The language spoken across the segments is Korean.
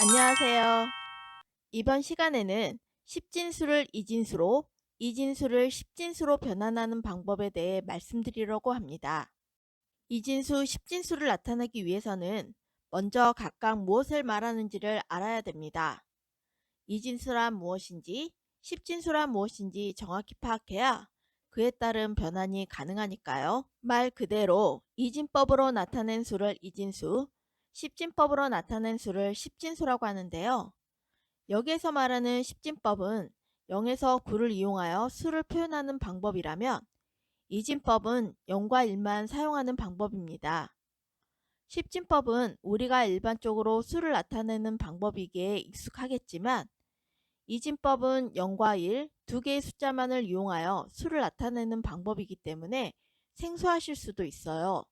안녕하세요. 이번 시간에는 십진수를 이진수로, 이진수를 십진수로 변환하는 방법에 대해 말씀드리려고 합니다. 이진수, 십진수를 나타내기 위해서는 먼저 각각 무엇을 말하는지를 알아야 됩니다. 이진수란 무엇인지, 십진수란 무엇인지 정확히 파악해야 그에 따른 변환이 가능하니까요. 말 그대로 이진법으로 나타낸 수를 이진수, 십진법으로 나타낸 수를 십진수라고 하는데요. 여기에서 말하는 십진법은 0에서 9를 이용하여 수를 표현하는 방법이라면 이진법은 0과 1만 사용하는 방법입니다. 십진법은 우리가 일반적으로 수를 나타내는 방법이기에 익숙하겠지만 이진법은 0과 1, 두 개의 숫자만을 이용하여 수를 나타내는 방법이기 때문에 생소하실 수도 있어요.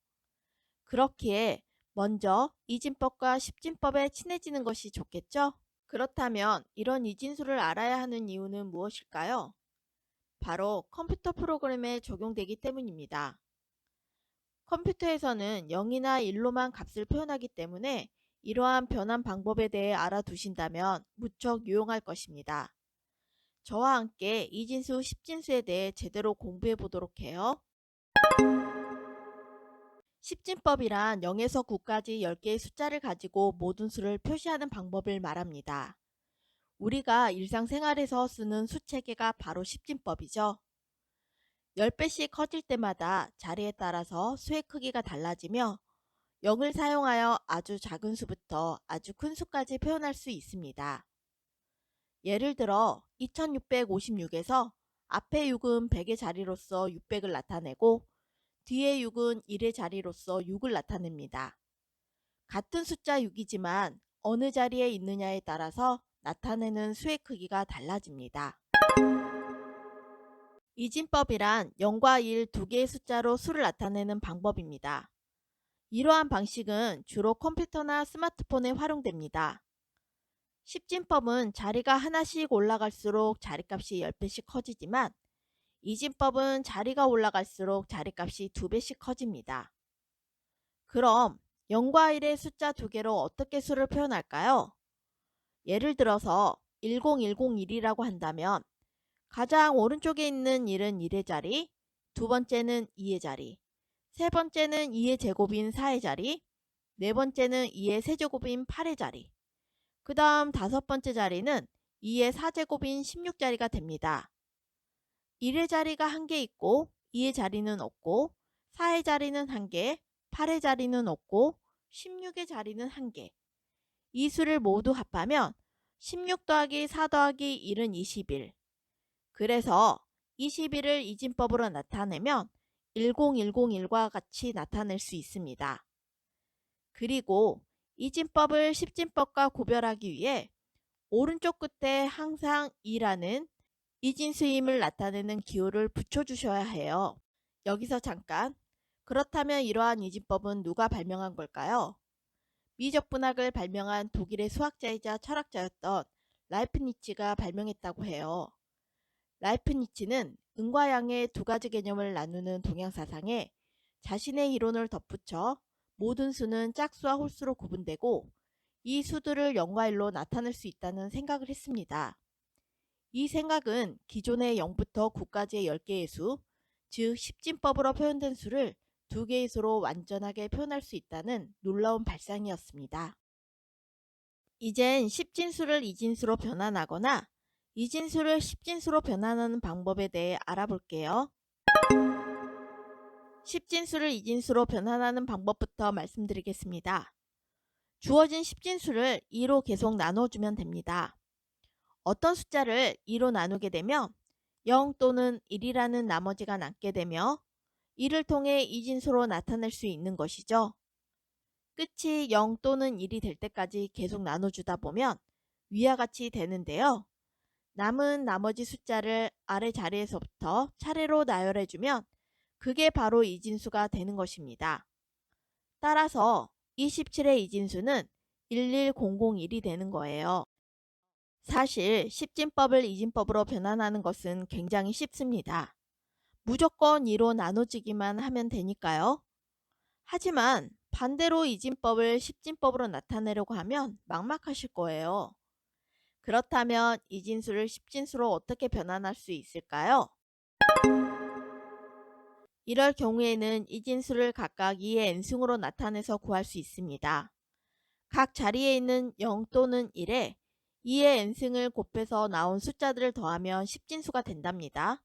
그렇기에 먼저 이진법과 십진법에 친해지는 것이 좋겠죠? 그렇다면 이런 이진수를 알아야 하는 이유는 무엇일까요? 바로 컴퓨터 프로그램에 적용되기 때문입니다. 컴퓨터에서는 0이나 1로만 값을 표현하기 때문에 이러한 변환 방법에 대해 알아두신다면 무척 유용할 것입니다. 저와 함께 이진수, 십진수에 대해 제대로 공부해 보도록 해요. 십진법이란 0에서 9까지 10개의 숫자를 가지고 모든 수를 표시하는 방법을 말합니다. 우리가 일상생활에서 쓰는 수체계가 바로 십진법이죠. 10배씩 커질 때마다 자리에 따라서 수의 크기가 달라지며 0을 사용하여 아주 작은 수부터 아주 큰 수까지 표현할 수 있습니다. 예를 들어 2656에서 앞에 6은 100의 자리로서 600을 나타내고 뒤에 6은 1의 자리로서 6을 나타냅니다. 같은 숫자 6이지만 어느 자리에 있느냐에 따라서 나타내는 수의 크기가 달라집니다. 이진법이란 0과 1 두 개의 숫자로 수를 나타내는 방법입니다. 이러한 방식은 주로 컴퓨터나 스마트폰에 활용됩니다. 십진법은 자리가 하나씩 올라갈수록 자리값이 10배씩 커지지만 이진법은 자리가 올라갈수록 자리값이 2배씩 커집니다. 그럼 0과 1의 숫자 두 개로 어떻게 수를 표현할까요? 예를 들어서 10101이라고 한다면 가장 오른쪽에 있는 1은 1의 자리, 두 번째는 2의 자리, 세 번째는 2의 제곱인 4의 자리, 네 번째는 2의 세제곱인 8의 자리, 그 다음 다섯 번째 자리는 2의 4제곱인 16자리가 됩니다. 1의 자리가 한 개 있고 2의 자리는 없고 4의 자리는 한 개, 8의 자리는 없고 16의 자리는 한 개. 이 수를 모두 합하면 16 더하기 4 더하기 1은 21. 그래서 21을 이진법으로 나타내면 10101과 같이 나타낼 수 있습니다. 그리고 이진법을 십진법과 구별하기 위해 오른쪽 끝에 항상 2라는 이진수임을 나타내는 기호를 붙여주셔야 해요. 여기서 잠깐. 그렇다면 이러한 이진법은 누가 발명한 걸까요? 미적분학을 발명한 독일의 수학자이자 철학자였던 라이프니치가 발명했다고 해요. 라이프니치는 음과 양의 두 가지 개념을 나누는 동양사상에 자신의 이론을 덧붙여 모든 수는 짝수와 홀수로 구분되고 이 수들을 0과 1로 나타낼 수 있다는 생각을 했습니다. 이 생각은 기존의 0부터 9까지의 10개의 수, 즉 십진법으로 표현된 수를 두 개의 수로 완전하게 표현할 수 있다는 놀라운 발상이었습니다. 이젠 십진수를 이진수로 변환하거나 이진수를 십진수로 변환하는 방법에 대해 알아볼게요. 십진수를 이진수로 변환하는 방법부터 말씀드리겠습니다. 주어진 십진수를 2로 계속 나눠주면 됩니다. 어떤 숫자를 2로 나누게 되면 0 또는 1이라는 나머지가 남게 되며 이를 통해 이진수로 나타낼 수 있는 것이죠. 끝이 0 또는 1이 될 때까지 계속 나눠주다 보면 위와 같이 되는데요. 남은 나머지 숫자를 아래 자리에서부터 차례로 나열해주면 그게 바로 이진수가 되는 것입니다. 따라서 27의 이진수는 11001이 되는 거예요. 사실 십진법을 이진법으로 변환하는 것은 굉장히 쉽습니다. 무조건 2로 나눠지기만 하면 되니까요. 하지만 반대로 이진법을 십진법으로 나타내려고 하면 막막하실 거예요. 그렇다면 이진수를 십진수로 어떻게 변환할 수 있을까요? 이럴 경우에는 이진수를 각각 2의 n승으로 나타내서 구할 수 있습니다. 각 자리에 있는 0 또는 1에 2의 n승을 곱해서 나온 숫자들을 더하면 십진수가 된답니다.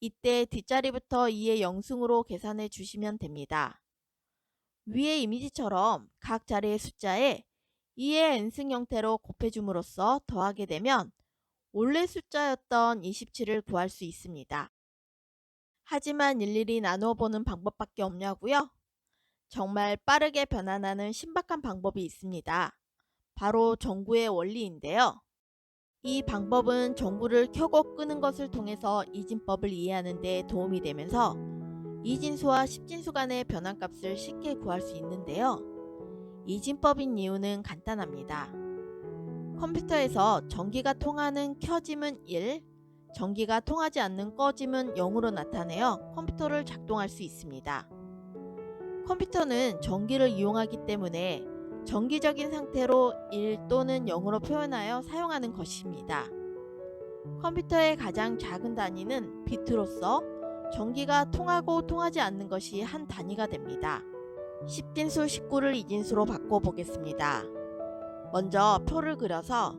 이때 뒷자리부터 2의 0승으로 계산해 주시면 됩니다. 위의 이미지처럼 각 자리의 숫자에 2의 n승 형태로 곱해줌으로써 더하게 되면 원래 숫자였던 27을 구할 수 있습니다. 하지만 일일이 나누어 보는 방법밖에 없냐고요? 정말 빠르게 변환하는 신박한 방법이 있습니다. 바로 전구의 원리인데요. 이 방법은 전구를 켜고 끄는 것을 통해서 이진법을 이해하는 데 도움이 되면서 이진수와 십진수 간의 변환값을 쉽게 구할 수 있는데요. 이진법인 이유는 간단합니다. 컴퓨터에서 전기가 통하는 켜짐은 1, 전기가 통하지 않는 꺼짐은 0으로 나타내어 컴퓨터를 작동할 수 있습니다. 컴퓨터는 전기를 이용하기 때문에 정기적인 상태로 1 또는 0으로 표현하여 사용하는 것입니다. 컴퓨터의 가장 작은 단위는 비트로서 전기가 통하고 통하지 않는 것이 한 단위가 됩니다. 10진수 19를 2진수로 바꿔보겠습니다. 먼저 표를 그려서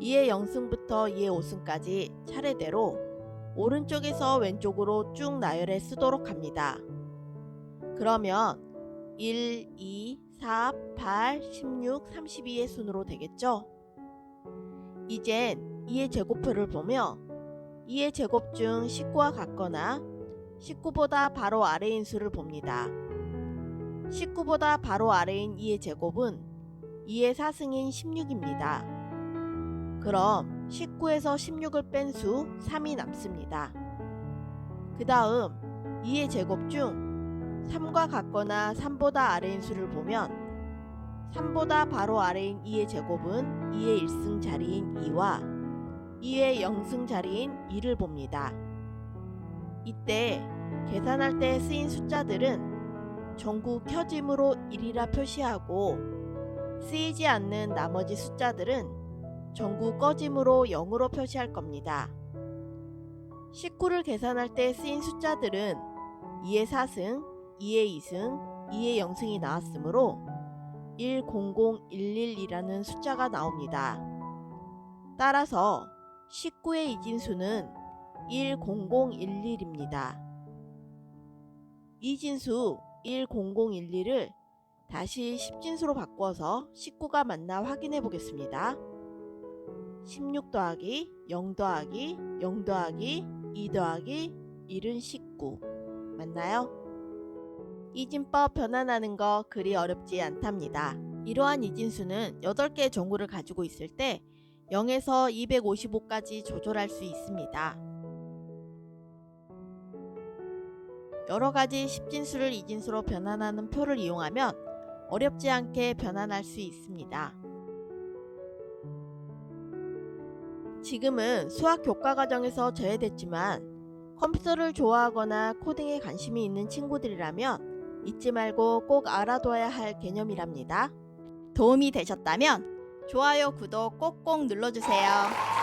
2의 0승부터 2의 5승까지 차례대로 오른쪽에서 왼쪽으로 쭉 나열해 쓰도록 합니다. 그러면 1, 2, 4, 8, 16, 32의 순으로 되겠죠? 이젠 2의 제곱표를 보며 2의 제곱 중 19와 같거나 19보다 바로 아래인 수를 봅니다. 19보다 바로 아래인 2의 제곱은 2의 4승인 16입니다. 그럼 19에서 16을 뺀 수 3이 남습니다. 그 다음 2의 제곱 중 3과 같거나 3보다 아래인 수를 보면 3보다 바로 아래인 2의 제곱은 2의 1승 자리인 2와 2의 0승 자리인 2를 봅니다. 이때 계산할 때 쓰인 숫자들은 전구 켜짐으로 1이라 표시하고 쓰이지 않는 나머지 숫자들은 전구 꺼짐으로 0으로 표시할 겁니다. 19를 계산할 때 쓰인 숫자들은 2의 4승, 2의 2승, 2의 0승이 나왔으므로 10011이라는 숫자가 나옵니다. 따라서 19의 이진수는 10011입니다. 이진수 10011을 다시 10진수로 바꿔서 19가 맞나 확인해 보겠습니다. 16 더하기 0 더하기 0 더하기 2 더하기 1은 19 맞나요? 이진법 변환하는 거 그리 어렵지 않답니다. 이러한 이진수는 8개의 전구를 가지고 있을 때 0에서 255까지 조절할 수 있습니다. 여러 가지 10진수를 이진수로 변환하는 표를 이용하면 어렵지 않게 변환할 수 있습니다. 지금은 수학 교과 과정에서 제외됐지만 컴퓨터를 좋아하거나 코딩에 관심이 있는 친구들이라면 잊지 말고 꼭 알아둬야 할 개념이랍니다. 도움이 되셨다면 좋아요, 구독 꼭꼭 눌러주세요.